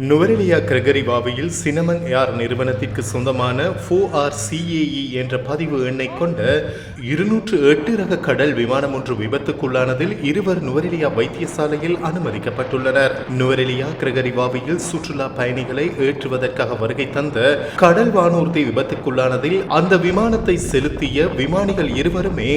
Nuwara Eliya கிரகரிவாவியில் cinnamon ஏர் நிறுவனத்திற்கு சொந்தமான ஃபோ ஆர் சிஏஇ என்ற பதிவு எண்ணை கொண்ட இருநூற்று எட்டு ரக கடல் விமானம் ஒன்று விபத்துக்குள்ளானதில் இருவர் நுவரெலியா வைத்தியசாலையில் அனுமதிக்கப்பட்டுள்ளனர். நுவரெலியா கிரகரிவாவியில் சுற்றுலா பயணிகளை ஏற்றுவதற்காக வருகை தந்த கடல் வானூர்தி விபத்துக்குள்ளானதில் அந்த விமானத்தை செலுத்திய விமானிகள் இருவருமே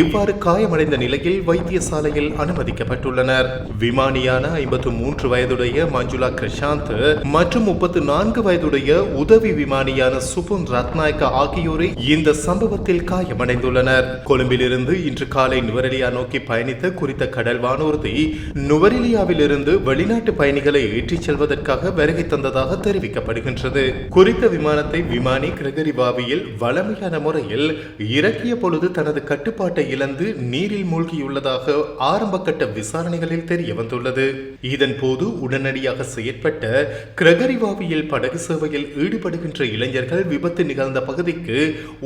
இவ்வாறு காயமடைந்த நிலையில் வைத்தியசாலையில் அனுமதிக்கப்பட்டுள்ளனர். விமானியான ஐம்பத்து மூன்று வயதுடைய மஞ்சுளா கிருஷாந்த் மற்றும் முப்பத்து நான்கு வயதுடைய உதவி விமானியான சுபுன் ரத்நாயக்கா ஆகியோரை இந்த சம்பவத்தில் காயமடைந்துள்ளனர். கொழும்பிலிருந்து இன்று காலை நுவரெலியா நோக்கி பயணித்த குறித்த கடல் வானூர்தி நுவரெலியாவிலிருந்து வெளிநாட்டு பயணிகளை ஏற்றிச் செல்வதற்காக வருகை தந்ததாக தெரிவிக்கப்படுகின்றது. குறித்த விமானத்தை விமானி கிரகரி பாவியில் வளமையான முறையில் இறக்கிய பொழுது தனது கட்டுப்பாட்டை இழந்து நீரில் மூழ்கியுள்ளதாக ஆரம்ப கட்ட விசாரணைகளில் தெரிய வந்துள்ளது இதன் போது உடனடியாக செயற்பட்ட கிரகரிவாவியில் படகு சேவையில் ஈடுபடுகின்ற இளைஞர்கள் விபத்து நிகழ்ந்த பகுதிக்கு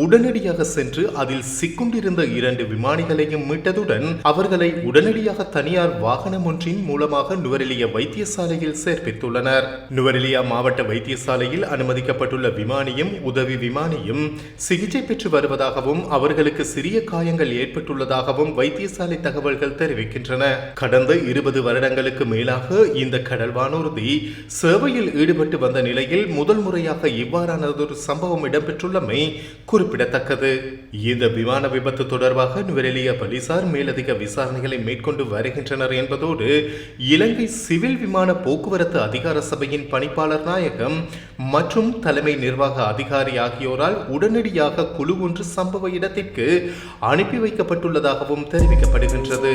உடனடியாக சென்று அதில் சிக்கொண்டிருந்த இரண்டு விமானிகளையும் மீட்டதுடன் அவர்களை உடனடியாக தனியார் வாகனம் ஒன்றின் மூலமாக நுவரெலியா வைத்தியசாலையில் சேர்ப்பித்துள்ளனர். நுவரெலியா மாவட்ட வைத்தியசாலையில் அனுமதிக்கப்பட்டுள்ள விமானியும் உதவி விமானியும் சிகிச்சை பெற்று வருவதாகவும் அவர்களுக்கு சிறிய காயங்கள் ஏற்பட்டுள்ளதாகவும் வைத்தியசாலை தகவல்கள் தெரிவிக்கின்றன. கடந்த இருபது வருடங்களுக்கு மேலாக இந்த கடல் வானூர்தி சேவையில் ஈடுபட்டு வந்த நிலையில் முதல் முறையாக இவ்வாறானதொரு சம்பவம் இடம்பெற்றுள்ளமை குறிப்பிடத்தக்கது. இந்த விமான விபத்து தொடர்பாக நுவரெலியா போலீசார் மேலதிக விசாரணைகளை மேற்கொண்டு வருகின்றனர் என்பதோடு இலங்கை சிவில் விமான போக்குவரத்து அதிகார சபையின் பணிப்பாளர் நாயகம் மற்றும் தலைமை நிர்வாக அதிகாரி ஆகியோரால் உடனடியாக குழு ஒன்று சம்பவ இடத்திற்கு அனுப்பி வைக்கப்பட்டுள்ளதாகவும் தெரிவிக்கப்படுகின்றது.